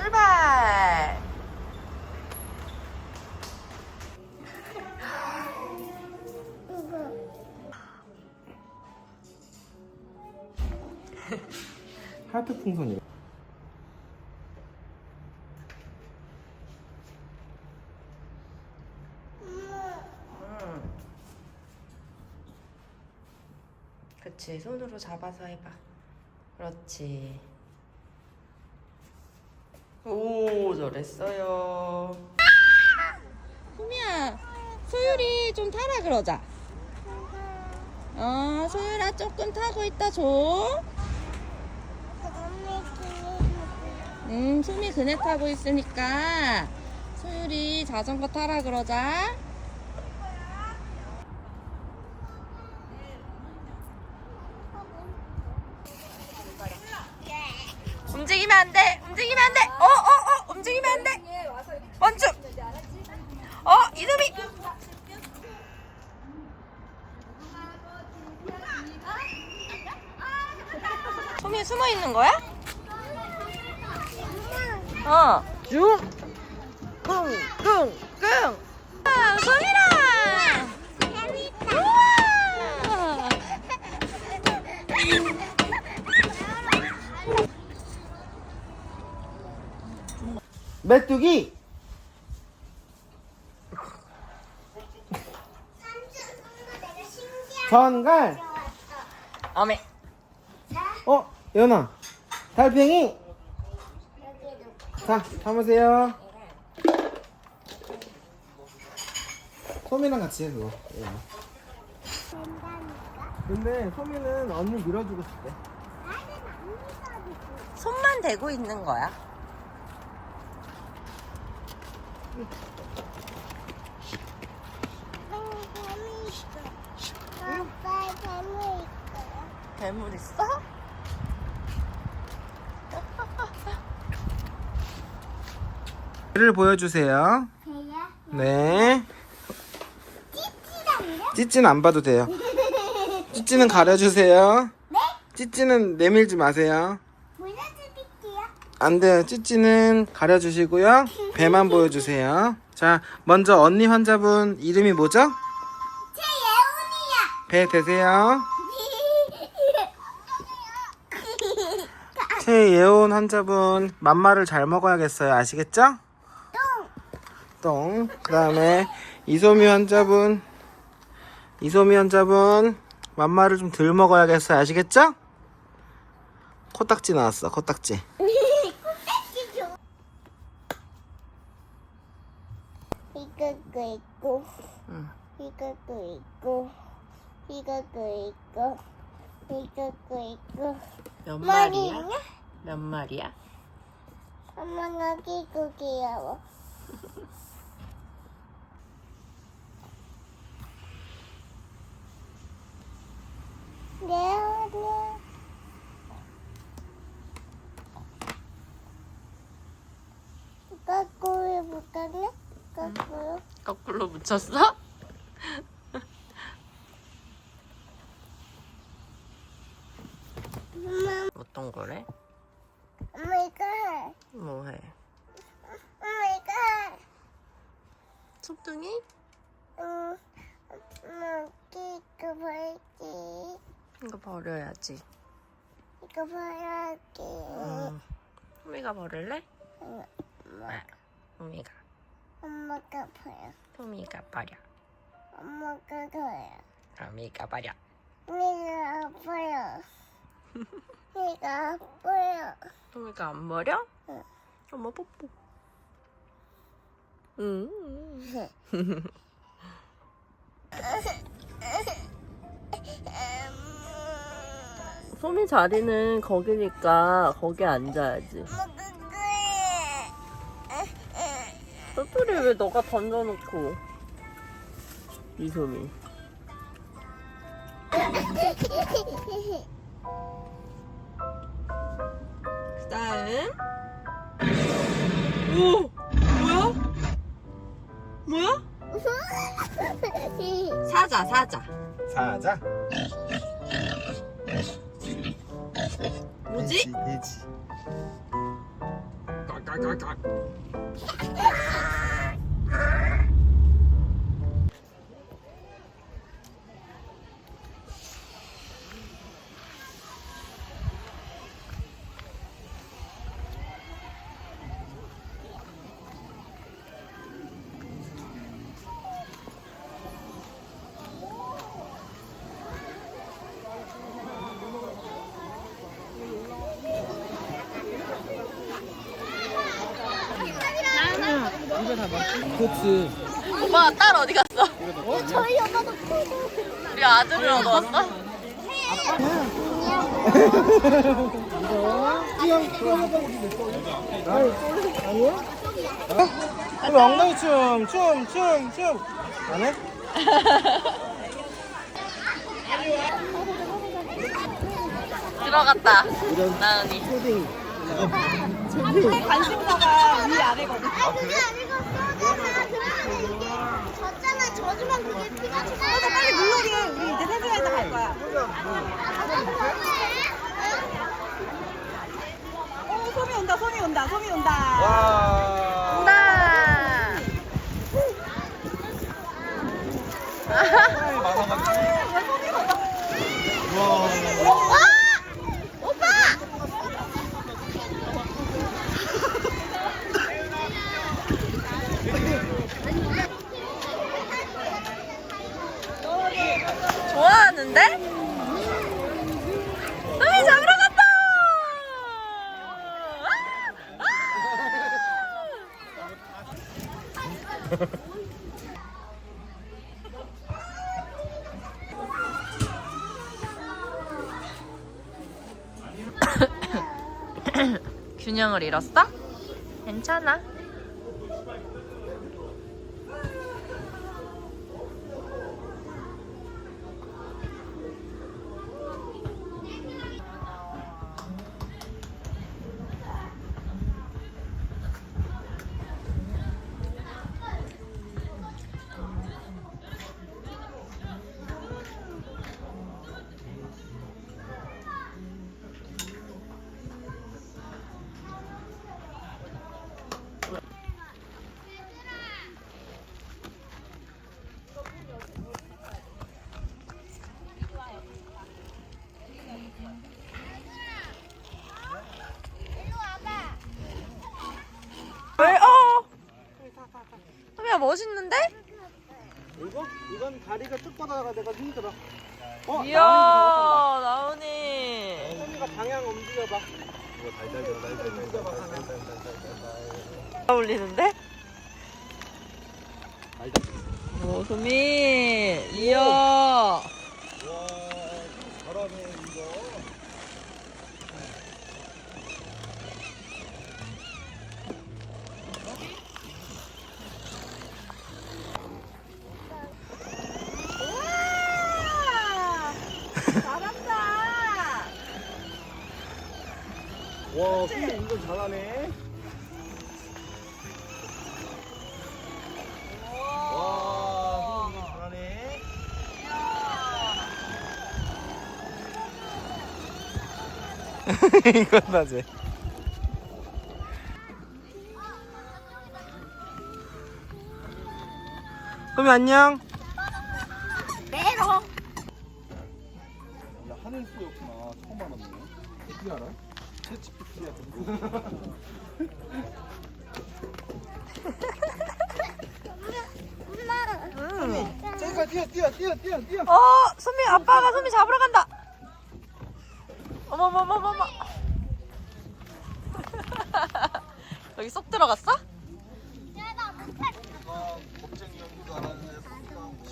출발! 하트. 음. 그치, 손으로 잡아서 해봐. 그렇지. 오, 잘했어요. 소미야, 소율이 좀 타라 그러자. 어, 소율아 조금 타고 있다 줘. 음, 소미 그네 타고 있으니까 소율이 자전거 타라 그러자. 움직이면 안 돼. 움직이면 안 돼. 어, 어, 어. 움직이면 안 돼. 원주. 어, 이놈이. 소미 숨어 있는 거야? 어. 쭉. 끙, 끙, 끙. 아, 소미랑. 우와. 메뚜기. 전갈. 어메. 어, 연아. 달팽이. 자, 담으세요. 소미랑 같이 해, 그거. 예. 근데 소미는 언니 밀어주고 싶대. 손만 대고 있는 거야. 아빠 재무 있어요. 괴물 있어? 를 보여주세요. 돼요? 네. 찌찌는 안 봐도 돼요. 찌찌는 가려주세요. 네? 찌찌는 내밀지 마세요. 보여드릴게요. 안 돼요. 찌찌는 가려주시고요. 배만 보여주세요. 자, 먼저 언니 환자분 이름이 뭐죠? 배 대세요. 최예훈이야. 최예온 환자분 맘마를 잘 먹어야겠어요. 아시겠죠? 똥. 그 다음에 이소미 환자분 이소미 환자분 맘마를 좀 덜 먹어야겠어요. 아시겠죠? 코딱지 나왔어. 코딱지 줘. 이거도 있고, 응. 이거도 있고, 이거도 있고, 이거도 있고. 몇 마리야? 있냐? 몇 마리야? 엄마 여기 고 귀여워. 네, 네. 거꾸로 볼까네? 거꾸로. 거꾸로 붙였어? 엄마, 어떤 거래? 엄마 이거 해. 뭐 해? 엄마 이거 해. 손등이? 응. 엄마 여기 이거 버릴게. 이거 버려야지. 이거 버릴게. 응. 소미가 버릴래? 응. 아, 소미가. 엄마가 버려. 소미가 버려. 엄마가 버려. 소미가 버려. 내가 아파 요. 내가 아파요. 소미가 안 버려? 응. 엄마 뽀뽀. 응. 소미 자리는 거기니까 거기 앉아야지. 토토리 왜 너가 던져놓고 이소미 오 뭐야? 뭐야? 사자 사자. 사자. 뭐지? 돼지. 코츠. 오빠 딸 어디 갔어? 저희 엄마도. 우리 아들을 얻어왔어? 그럼 엉덩이 춤, 춤, 춤, 춤. 안 해? 들어갔다. 나은이. 관심사가 위 아래거든. 아 그게 아니고 소주가 그러면 이게 졌잖아. 져주면 그게 피가 차. 빨리 물놀이 해. 우리 이제 세수해서 갈 거야. 어, 솜이 온다, 솜이 온다, 솜이 온다. 와. 온다. 좋아하는데? 놈이 잡으러 간다! 아! 아! 균형을 잃었어? 괜찮아. 멋있는데? 이거? 이건 다리가 쭉 뻗어가 내가 힘들어. 어, 이야 나은이 손이가 방향 움직여봐. 잘 어울리는데? 오 소미 이야 잘한다. 와, 손이 이거 잘하네. 와, 손이 잘하네. 이건 나지. 소미 안녕. 엄마. 저기가 뛰어 뛰어 뛰어 뛰어 뛰어 어 소미 아빠가 소미 잡으러 간다 어머머머머머 여기 쏙 들어갔어?